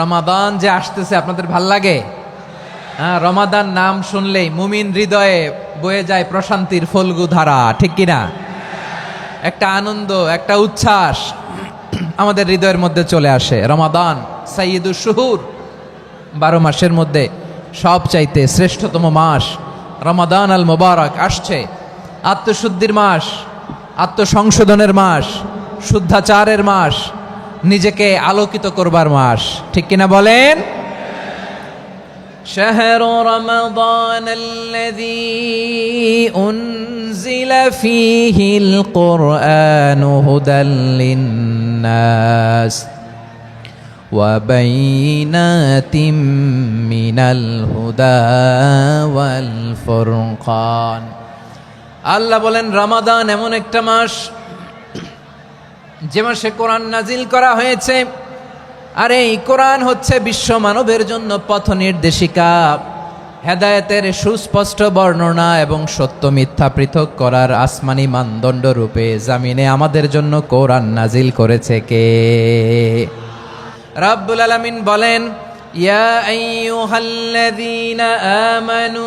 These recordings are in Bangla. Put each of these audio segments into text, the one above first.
রমাদান যে আসতেছে, আপনাদের ভালো লাগে? হ্যাঁ রমাদান নাম শুনলেই মুমিন হৃদয়ে বয়ে যায় প্রশান্তির ফলগু ধারা, ঠিক কিনা? একটা আনন্দ, একটা উচ্ছ্বাস আমাদের হৃদয়ের মধ্যে চলে আসে। রমাদান সাইয়দুর শুহুর, বারো মাসের মধ্যে সব চাইতে শ্রেষ্ঠতম মাস। রমাদান আল মোবারক আসছে, আত্মশুদ্ধির মাস, আত্মসংশোধনের মাস, শুদ্ধাচারের মাস নিজেকে আলোকিত করবার মাস ঠিক কিনা বলেন شهر رمضان الذي أنزل فيه القرآن هدى للناس وبينات من الهدى والفرقان আল্লাহ বলেন রমাদান এমন একটা মাস যে মাসে কোরআন নাজিল করা হয়েছে, আর এই কোরআন হচ্ছে বিশ্ব মানবের জন্য পথ নির্দেশিকা। হেদায়েতের সুস্পষ্ট বর্ণনা এবং সত্য মিথ্যা পৃথক করার আসমানি মানদণ্ড রূপে জামিনে আমাদের জন্য কোরআন নাজিল করেছে কে? রাব্বুল আলামিন বলেন, ইয়া আমানু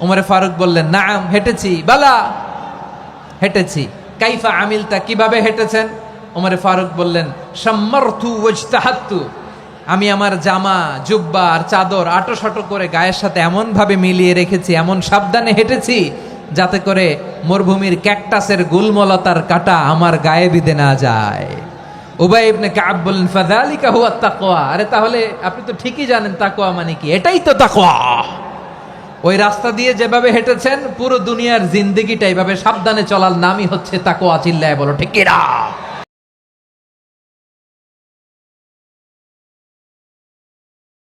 উমরে ফারুক বললেন, নাম, হেঁটেছি। বালা, হেঁটেছি। কাইফা আমিলতা? কীভাবে হেঁটেছেন? উমরে ফারুক বললেন সম্মর্থু আমি আমার জামা, জুব্বা আর চাদর আটো সাটো করে গায়ের সাথে এমন ভাবে মিলিয়ে রেখেছি, এমন সাবধানে হেঁটেছি যাতে করে মরুভূমির ক্যাকটাসের গুলমলতার কাটা আমার গায়ে বিধে না যায়। উবাই কাব বললেন, ফাযালিকা হুয়া তাকওয়া। আরে তাহলে আপনি তো ঠিকই জানেন তাকওয়া মানে কি? এটাই তো তাকওয়া। ওই রাস্তা দিয়ে যেভাবে হেঁটেছেন, পুরো দুনিয়ার জিন্দিগিটা এইভাবে সাবধানে চলার নামই হচ্ছে তাকে আচিল্লায় বলো, ঠিক কিনা?